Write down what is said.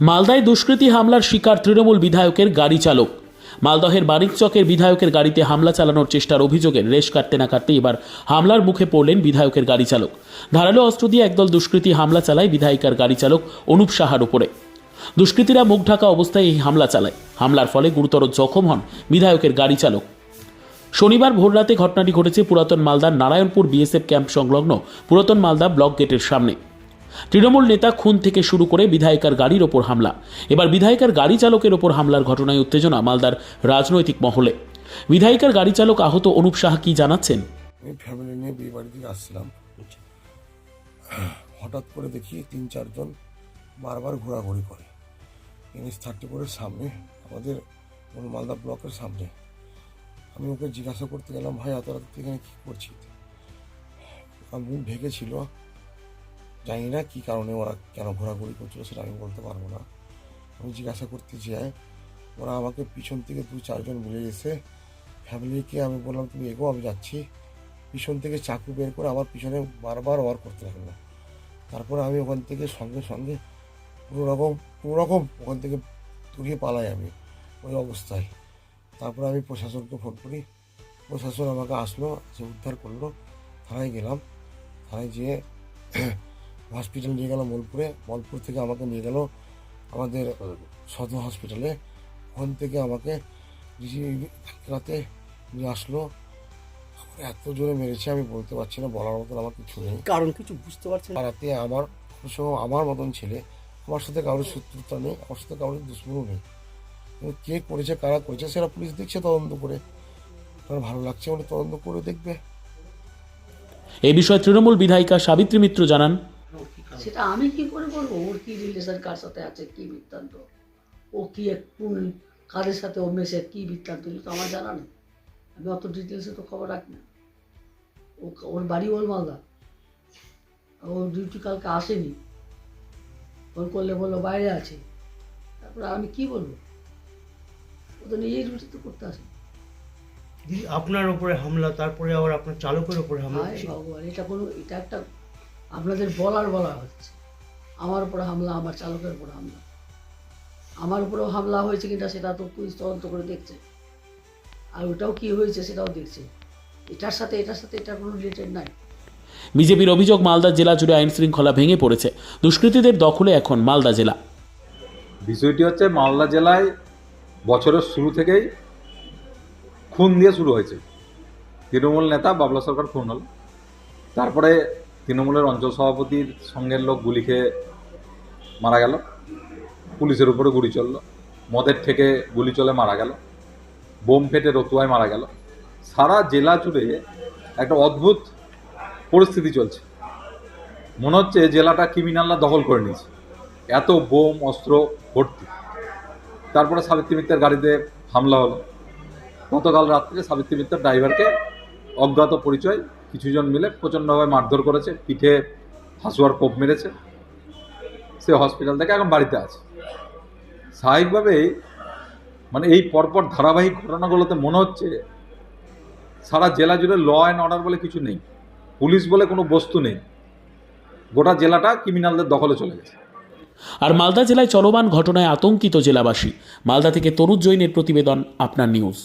মালদায় দুষ্কৃতী হামলার শিকার তৃণমূল বিধায়কের গাড়ি চালক। মালদহের বাণিকচকের বিধায়কের গাড়িতে হামলা চালানোর চেষ্টার অভিযোগে রেশ কাটতে না কাটতে এবার হামলার মুখে পড়লেন বিধায়কের গাড়ি চালক। ধারালো অস্ত্র দিয়ে একদল দুষ্কৃতী হামলা চালায় বিধায়িকার গাড়ি চালক অনুপ সাহার উপরে। দুষ্কৃতীরা মুখ ঢাকা অবস্থায় এই হামলা চালায়। হামলার ফলে গুরুতর জখম হন বিধায়কের গাড়ি চালক। শনিবার ভোররাতে ঘটনাটি ঘটেছে পুরাতন মালদার নারায়ণপুর বিএসএফ ক্যাম্প সংলগ্ন পুরাতন মালদা ব্লক গেটের সামনে। তৃণমূল নেতা খুন থেকে শুরু করে বিধায়িকার গাড়ির ওপর হামলা। এবার বিধায়িকার গাড়ি চালকের ওপর হামলার ঘটনায় উত্তেজনা মালদার রাজনৈতিক মহলে। বিধায়িকার গাড়ি চালক আহত অনুপ সাহা কি জানাচ্ছেন? আমি ফ্যামিলি নিয়ে বিয়ে আসছিলাম। হঠাৎ করে দেখি তিন চারজন বারবার ঘোরাঘুরি করে। এনএস থার্টি ফোরের সামনে, আমাদের মালদা ব্লকের সামনে। আমি ওকে জিজ্ঞাসা করতে গেলাম, ভাই, এত রাত এখানে কী করছি মুখ ঢেকেছিল জানি না কী কারণে ওরা কেন ঘোরাঘুরি করছিল সেটা আমি বলতে পারব না। আমি জিজ্ঞাসা করতে যাই ওরা আমাকে পিছন থেকে দু চারজন মিলে এসে ফ্যামিলিকে আমি বললাম, তুমি এগো, আমি যাচ্ছি। পিছন থেকে চাকু বের করে আমার পিছনে বারবার ওয়ার করতে লাগল তারপরে আমি ওখান থেকে সঙ্গে সঙ্গে কোনো রকম কোনো রকম ওখান থেকে দূরিয়ে পালাই আমি ওই অবস্থায়। তারপরে আমি প্রশাসনকে ফোন করি। প্রশাসন আমাকে আসলো সে উদ্ধার করল। থানায় গেলাম। থানায় যেয়ে হসপিটাল নিয়ে গেল বোলপুরে। বোলপুর থেকে আমাকে নিয়ে গেল আমাদের সদর হসপিটালে ওখান থেকে আমাকে রাতে নিয়ে আসলো। এত জোরে মেরেছে আমি বলতে পারছি না বলার মতন আমার কিছু নেই। কারণ কিছু বুঝতে পারছেন না। রাতে আমার অবশ্য আমার মতন ছেলে আমার সাথে কারোর শত্রুতা নেই আমার সাথে কারোর দুশ্মনও নেই। কে করেছে কারা করেছে সেটা পুলিশ দেখছে তদন্ত করে। আমার ভালো লাগছে মানে তদন্ত করে দেখবে। এ বিষয়ে তৃণমূল বিধায়িকা সাবিত্রী মিত্র জানান সেটা আমি কি করে বলব? ওর কি রিলেশন কার সাথে আছে কি বৃত্তান্ত? ও কি এক কোন কাদের সাথে ও মেশে কি বৃত্তান্ত? এগুলো তো আমার জানা নেই। আমি অত ডিটেলসে তো খবর রাখি না। ও ওর বাড়ি ওর মালদা ও ডিউটি কালকে আসেনি। ফোন করলে বলল বাইরে আছে। তারপরে আমি কি বলব? ও তো নিজেই ডিউটি তো করতে আসে। আপনার উপরে হামলা তারপরে আবার আপনার চালকের উপরে হামলা হায় ভগবান এটা কোনো এটা একটা আপনাদের বলার বলা হচ্ছে। আমার উপরে হামলা আমার চালকের উপরে হামলা। আমার উপরেও হামলা হয়েছে কিনা সেটা তো পুলিশ তদন্ত করে দেখছে। আর ওটাও কি হয়েছে সেটাও দেখছে। এটার সাথে এটার সাথে এটার কোনো রিলেটেড নাই। বিজেপির অভিযোগ মালদা জেলা জুড়ে আইন শৃঙ্খলা ভেঙে পড়েছে। দুষ্কৃতীদের দখলে এখন মালদা জেলা। বিষয়টি হচ্ছে মালদা জেলায় বছরের শুরু থেকেই খুন দিয়ে শুরু হয়েছে। তৃণমূল নেতা বাবলা সরকার খুন হল। তারপরে তৃণমূলের অঞ্চল সভাপতির সঙ্গের লোক গুলি খেয়ে মারা গেল। পুলিশের উপরে গুলি চলল। মদের থেকে গুলি চলে মারা গেল। বোম ফেটে রতুয়ায় মারা গেল। সারা জেলা জুড়ে একটা অদ্ভুত পরিস্থিতি চলছে। মনে হচ্ছে জেলাটা ক্রিমিনালরা দখল করে নিয়েছে। এত বোম, অস্ত্র, ভর্তি। তারপরে সাবিত্রী মিত্রের গাড়িতে হামলা হলো। গতকাল রাত্রে সাবিত্রী মিত্রের ড্রাইভারকে অজ্ঞাত পরিচয়, কিছুজন মিলে প্রচণ্ডভাবে মারধর করেছে, পিঠে হাসুয়ার কোপ মেরেছে। সে হসপিটাল থেকে এখন বাড়িতে আছে। স্বাভাবিকভাবেই মানে এই পরপর ধারাবাহিক ঘটনাগুলোতে মনে হচ্ছে সারা জেলা জুড়ে ল অ্যান্ড অর্ডার বলে কিছু নেই। পুলিশ বলে কোনো বস্তু নেই। গোটা জেলাটা ক্রিমিনালদের দখলে চলে গেছে। আর মালদা জেলায় চলমান ঘটনায় আতঙ্কিত জেলাবাসী। মালদা থেকে তরুণ জৈনের প্রতিবেদন, আপনার নিউজ